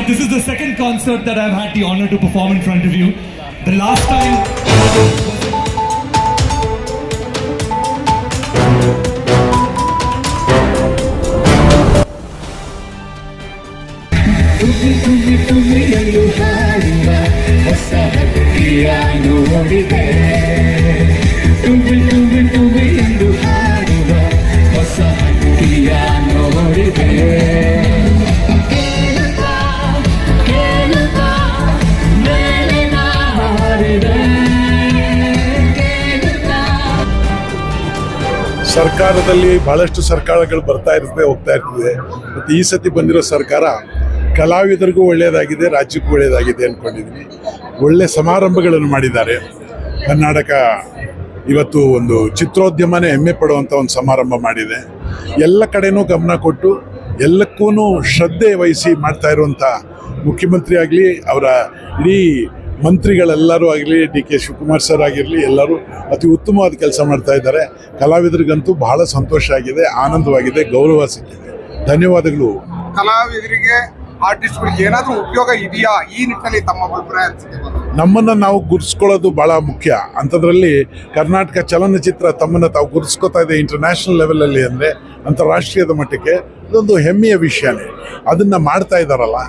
So, so this is the second concert that I've had the honor to perform in front of you. The last time. ತುಗಿ ತುಗಿ ತುಗಿಯಲು ಹಾಡುವ ಹೊಸ ಹಕ್ಕಿಯ ನೋಡಿದೆ ಸರ್ಕಾರದಲ್ಲಿ ಬಹಳಷ್ಟು ಸರ್ಕಾರಗಳು ಬರ್ತಾ ಇರ್ತದೆ, ಹೋಗ್ತಾ ಇರ್ತದೆ. ಮತ್ತು ಈ ಸತಿ ಬಂದಿರೋ ಸರ್ಕಾರ ಕಲಾವಿದರಿಗೂ ಒಳ್ಳೆಯದಾಗಿದೆ, ರಾಜ್ಯಕ್ಕೂ ಒಳ್ಳೆಯದಾಗಿದೆ ಅಂದ್ಕೊಂಡಿದ್ದೀನಿ ಒಳ್ಳೆ ಸಮಾರಂಭಗಳನ್ನು ಮಾಡಿದ್ದಾರೆ. ಕರ್ನಾಟಕ ಇವತ್ತು ಒಂದು ಚಿತ್ರೋದ್ಯಮನೇ ಹೆಮ್ಮೆ ಪಡುವಂಥ ಒಂದು ಸಮಾರಂಭ ಮಾಡಿದೆ. ಎಲ್ಲ ಕಡೆನೂ ಗಮನ ಕೊಟ್ಟು ಎಲ್ಲಕ್ಕೂ ಶ್ರದ್ಧೆ ವಹಿಸಿ ಮಾಡ್ತಾ ಇರುವಂಥ ಮುಖ್ಯಮಂತ್ರಿ ಆಗಲಿ, ಅವರ ಇಡೀ ಮಂತ್ರಿಗಳೆಲ್ಲರೂ ಆಗಲಿ ಡಿ ಕೆ ಶಿವಕುಮಾರ್ ಸರ್ ಆಗಿರಲಿ ಎಲ್ಲರೂ ಅತಿ ಉತ್ತಮವಾದ ಕೆಲಸ ಮಾಡ್ತಾ ಇದ್ದಾರೆ. ಕಲಾವಿದರಿಗಂತೂ ಬಹಳ ಸಂತೋಷ ಆಗಿದೆ ಆನಂದವಾಗಿದೆ ಗೌರವ ಸಿಕ್ಕಿದೆ. ಧನ್ಯವಾದಗಳು. ಕಲಾವಿದರಿಗೆ ಆರ್ಟಿಸ್ಟ್ಗಳಿಗೆ ಏನಾದರೂ ಉಪಯೋಗ ಇದೆಯಾ? ಈ ನಿಟ್ಟಿನಲ್ಲಿ ತಮ್ಮ ಅಭಿಪ್ರಾಯ ನಮ್ಮನ್ನು ನಾವು ಗುರುತಿಸ್ಕೊಳ್ಳೋದು ಭಾಳ ಮುಖ್ಯ. ಅಂಥದ್ರಲ್ಲಿ ಕರ್ನಾಟಕ ಚಲನಚಿತ್ರ ತಮ್ಮನ್ನು ತಾವು ಗುರುತಿಸ್ಕೊತಾ ಇದೆ ಇಂಟರ್ನ್ಯಾಷನಲ್ ಲೆವೆಲಲ್ಲಿ ಅಂದರೆ ಅಂತಾರಾಷ್ಟ್ರೀಯದ ಮಟ್ಟಕ್ಕೆ. ಇದೊಂದು ಹೆಮ್ಮೆಯ ವಿಷಯನೇ. ಅದನ್ನು ಮಾಡ್ತಾ ಇದ್ದಾರಲ್ಲ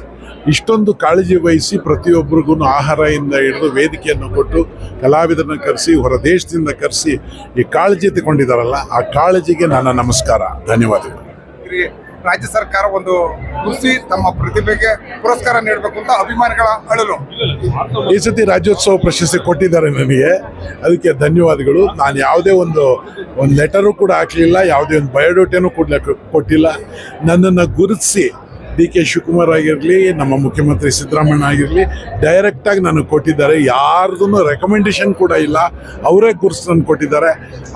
ಇಷ್ಟೊಂದು ಕಾಳಜಿ ವಹಿಸಿ ಪ್ರತಿಯೊಬ್ಬರಿಗೂ ಆಹಾರದಿಂದ ಹಿಡಿದು ವೇದಿಕೆಯನ್ನು ಕೊಟ್ಟು ಕಲಾವಿದರನ್ನ ಕರೆಸಿ, ಹೊರ ದೇಶದಿಂದ ಕರೆಸಿ ಈ ಕಾಳಜಿ ತಗೊಂಡಿದ್ದಾರಲ್ಲ ಆ ಕಾಳಜಿಗೆ ನನ್ನ ನಮಸ್ಕಾರ. ಧನ್ಯವಾದಗಳು. ರಾಜ್ಯ ಸರ್ಕಾರ ಒಂದು ಕೃಷಿ ತಮ್ಮ ಪ್ರತಿಭೆಗೆ ಪುರಸ್ಕಾರ ನೀಡಬೇಕು ಅಂತ ಅಭಿಮಾನಿಗಳ ಅಳಲು. ಈ ಸತಿ ರಾಜ್ಯೋತ್ಸವ ಪ್ರಶಸ್ತಿ ಕೊಟ್ಟಿದ್ದಾರೆ ನನಗೆ ಅದಕ್ಕೆ ಧನ್ಯವಾದಗಳು. ನಾನು ಯಾವುದೇ ಒಂದು ಒಂದು ಲೆಟರು ಕೂಡ ಹಾಕಲಿಲ್ಲ, ಯಾವುದೇ ಒಂದು ಬಯೋಡೋಟೇನು ಕೂಡ ಕೊಟ್ಟಿಲ್ಲ. ನನ್ನನ್ನು ಗುರುತಿಸಿ ಡಿ ಕೆ ಶಿವಕುಮಾರ್ ಆಗಿರಲಿ ನಮ್ಮ ಮುಖ್ಯಮಂತ್ರಿ ಸಿದ್ದರಾಮಯ್ಯ ಆಗಿರಲಿ ಡೈರೆಕ್ಟಾಗಿ ನನಗೆ ಕೊಟ್ಟಿದ್ದಾರೆ. ಯಾರ್ದೂ ರೆಕಮೆಂಡೇಶನ್ ಕೂಡ ಇಲ್ಲ. ಅವರೇ ನನಗೆ ಕೊಟ್ಟಿದ್ದಾರೆ.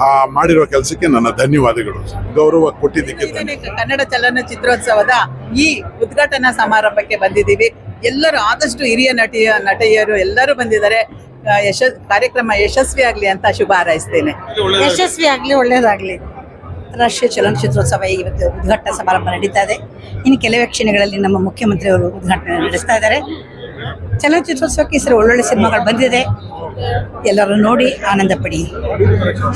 ಆ ಮಾಡಿರೋ ಕೆಲಸಕ್ಕೆ ನನ್ನ ಧನ್ಯವಾದಗಳು. ಗೌರವ ಕೊಟ್ಟಿದ್ದಕ್ಕೆ ಕನ್ನಡ ಚಲನಚಿತ್ರೋತ್ಸವದ ಈ ಉದ್ಘಾಟನಾ ಸಮಾರಂಭಕ್ಕೆ ಬಂದಿದ್ದೀವಿ. ಎಲ್ಲರೂ ಆದಷ್ಟು ಹಿರಿಯ ನಟಿಯ ನಟಿಯರು ಎಲ್ಲರೂ ಬಂದಿದ್ದಾರೆ. ಯಶಸ್ ಯಶ ಕಾರ್ಯಕ್ರಮ ಯಶಸ್ವಿ ಆಗಲಿ ಅಂತ ಶುಭ ಹಾರೈಸ್ತೇನೆ. ಯಶಸ್ವಿ ಆಗಲಿ ಒಳ್ಳೆಯದಾಗಲಿ ರಾಷ್ಟ್ರೀಯ ಚಲನಚಿತ್ರೋತ್ಸವ ಇವತ್ತು ಉದ್ಘಾಟನಾ ಸಮಾರಂಭ ನಡೀತಾ ಇದೆ. ಇನ್ನು ಕೆಲವೇ ಕ್ಷಣಗಳಲ್ಲಿ ನಮ್ಮ ಮುಖ್ಯಮಂತ್ರಿಯವರು ಉದ್ಘಾಟನೆ ನಡೆಸ್ತಾ ಇದ್ದಾರೆ. ಚಲನಚಿತ್ರೋತ್ಸವಕ್ಕೆ ಈ ಸರಿ ಒಳ್ಳೊಳ್ಳೆ ಸಿನಿಮಾಗಳು ಬಂದಿದೆ. ಎಲ್ಲರೂ ನೋಡಿ ಆನಂದ ಪಡಿ.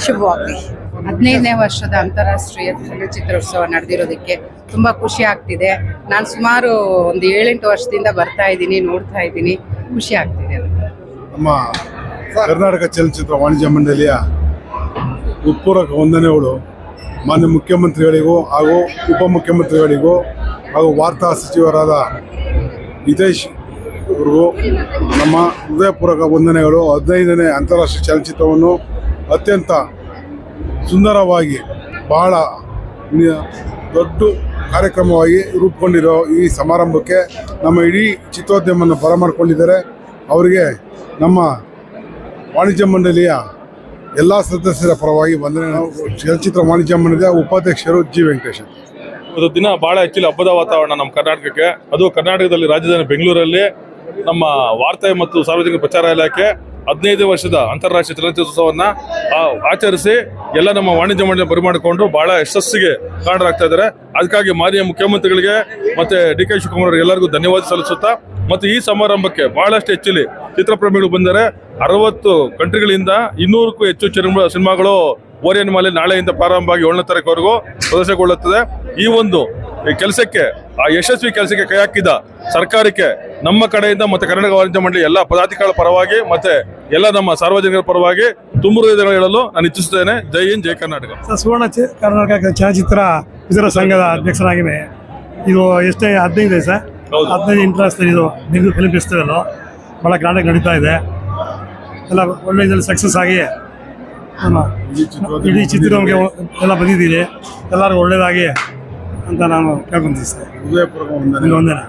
ಶುಭವಾಗಲಿ. ಹದಿನೈದನೇ ವರ್ಷದ ಅಂತಾರಾಷ್ಟ್ರೀಯ ಚಲನಚಿತ್ರೋತ್ಸವ ನಡೆದಿರೋದಕ್ಕೆ ತುಂಬ ಖುಷಿ ಆಗ್ತಿದೆ. ನಾನು ಸುಮಾರು ಒಂದು ಏಳೆಂಟು ವರ್ಷದಿಂದ ಬರ್ತಾ ಇದ್ದೀನಿ ನೋಡ್ತಾ ಇದ್ದೀನಿ. ಖುಷಿ ಆಗ್ತಿದೆ ನಮ್ಮ ಕರ್ನಾಟಕ ಚಲನಚಿತ್ರ ವಾಣಿಜ್ಯ ಮಂಡಳಿಯ ಉತ್ಪೂರ್ವಕ ವಂದನೆಗಳು ಮಾನ್ಯ ಮುಖ್ಯಮಂತ್ರಿಗಳಿಗೂ ಹಾಗೂ ಉಪಮುಖ್ಯಮಂತ್ರಿಗಳಿಗೂ ಹಾಗೂ ವಾರ್ತಾ ಸಚಿವರಾದ ಹಿತೇಶ್ ಅವ್ರಿಗೂ ನಮ್ಮ ಹೃದಯಪೂರ್ವಕ ವಂದನೆಗಳು. ಹದಿನೈದನೇ ಅಂತಾರಾಷ್ಟ್ರೀಯ ಚಲನಚಿತ್ರವನ್ನು ಅತ್ಯಂತ ಸುಂದರವಾಗಿ, ಬಹಳ ದೊಡ್ಡ ಕಾರ್ಯಕ್ರಮವಾಗಿ ರೂಪುಗೊಂಡಿರೋ ಈ ಸಮಾರಂಭಕ್ಕೆ ನಮ್ಮ ಇಡೀ ಚಿತ್ರೋದ್ಯಮವನ್ನು ಬರಮಾಡಿಕೊಂಡಿದ್ದಾರೆ. ಅವರಿಗೆ ನಮ್ಮ ವಾಣಿಜ್ಯ ಮಂಡಳಿಯ ಎಲ್ಲ ಸದಸ್ಯರ ಪರವಾಗಿ ಬಂದರೆ ನಾವು ಚಲನಚಿತ್ರ ವಾಣಿಜ್ಯ ಮಂಡಳಿಯ ಉಪಾಧ್ಯಕ್ಷರು ಜಿ ವೆಂಕಟೇಶ್. ಒಂದು ದಿನ ಬಹಳ ಹೆಚ್ಚಿನ ಹಬ್ಬದ ವಾತಾವರಣ ನಮ್ಮ ಕರ್ನಾಟಕಕ್ಕೆ. ಅದು ಕರ್ನಾಟಕದಲ್ಲಿ ರಾಜಧಾನಿ ಬೆಂಗಳೂರಲ್ಲಿ ನಮ್ಮ ವಾರ್ತೆ ಮತ್ತು ಸಾರ್ವಜನಿಕ ಪ್ರಚಾರ ಇಲಾಖೆ ಹದಿನೈದು ವರ್ಷದ ಅಂತಾರಾಷ್ಟ್ರೀಯ ಚಲನಚಿತ್ರೋತ್ಸವವನ್ನು ಆಚರಿಸಿ ಎಲ್ಲ ನಮ್ಮ ವಾಣಿಜ್ಯ ಮಂಡಳಿ ಬರಮಾಡಿಕೊಂಡು ಬಹಳ ಯಶಸ್ಸಿಗೆ ಕಾರಣರಾಗ್ತಾ ಇದ್ದಾರೆ. ಅದಕ್ಕಾಗಿ ಮಾನ್ಯ ಮುಖ್ಯಮಂತ್ರಿಗಳಿಗೆ ಮತ್ತೆ ಡಿ ಕೆ ಶಿವಕುಮಾರ್ ಎಲ್ಲರಿಗೂ ಧನ್ಯವಾದ ಸಲ್ಲಿಸುತ್ತಾ, ಮತ್ತು ಈ ಸಮಾರಂಭಕ್ಕೆ ಬಹಳಷ್ಟು ಹೆಚ್ಚಲಿ ಚಿತ್ರಪ್ರೇಮಿಗಳು ಬಂದರೆ ಅರವತ್ತು ಕಂಟ್ರಿಗಳಿಂದ ಇನ್ನೂರಕ್ಕೂ ಹೆಚ್ಚು ಸಿನಿಮಾಗಳು ಓರಿಯನ್ ಮಾಲೆ ನಾಳೆಯಿಂದ ಪ್ರಾರಂಭವಾಗಿ ಏಳನೇ ತಾರೀಕುವರೆಗೂ ಪ್ರದರ್ಶನಗೊಳ್ಳುತ್ತದೆ. ಈ ಒಂದು ಈ ಕೆಲಸಕ್ಕೆ ಆ ಯಶಸ್ವಿ ಕೆಲಸಕ್ಕೆ ಕೈ ಹಾಕಿದ ಸರ್ಕಾರಕ್ಕೆ ನಮ್ಮ ಕಡೆಯಿಂದ ಮತ್ತೆ ಕರ್ನಾಟಕ ವಾಣಿಜ್ಯ ಮಂಡಳಿ ಎಲ್ಲ ಪದಾಧಿಕಾರಿಗಳ ಪರವಾಗಿ ಮತ್ತೆ ಎಲ್ಲ ನಮ್ಮ ಸಾರ್ವಜನಿಕರ ಪರವಾಗಿ ತುಂಬು ಹೃದಯದಿಂದ ಹೇಳಲು ನಾನು ಇಚ್ಛಿಸುತ್ತೇನೆ. ಜೈ ಹಿಂದ್ ಜೈ ಕರ್ನಾಟಕ. ಸರ್ ಸುವರ್ಣ ಕರ್ನಾಟಕ ಚಲನಚಿತ್ರ ಇದರ ಸಂಘದ ಅಧ್ಯಕ್ಷರಾಗಿದೆ ಇದು ಎಷ್ಟೇ ಹದಿನೈದು ಇದೆ ಸರ್. ಹೌದು. ಹದಿನೈದು ಇಂಟ್ರೆಸ್ಟ್ ಇದು ನಿಮ್ದು ಫಿಲ್ಮ್ ಫೆಸ್ಟಿವಲ್ ಭಾಳ ಗ್ರ್ಯಾಂಡಾಗಿ ನಡೀತಾ ಇದೆ. ಎಲ್ಲ ಒಳ್ಳೆ ಇದರಲ್ಲಿ ಸಕ್ಸಸ್ ಆಗಿ ಇಡೀ ಚಿತ್ರರಂಗಕ್ಕೆ ಎಲ್ಲ ಬಂದಿದ್ದೀರಿ. ಎಲ್ಲರಿಗೂ ಒಳ್ಳೇದಾಗಿ ಅಂತ ನಾನು ಕೇಳ್ಕೊಂತೀನಿ ಸರ್ ಹೃದಯಪೂರ್ವಕ ವಂದನೆ ಒಂದೇನೆ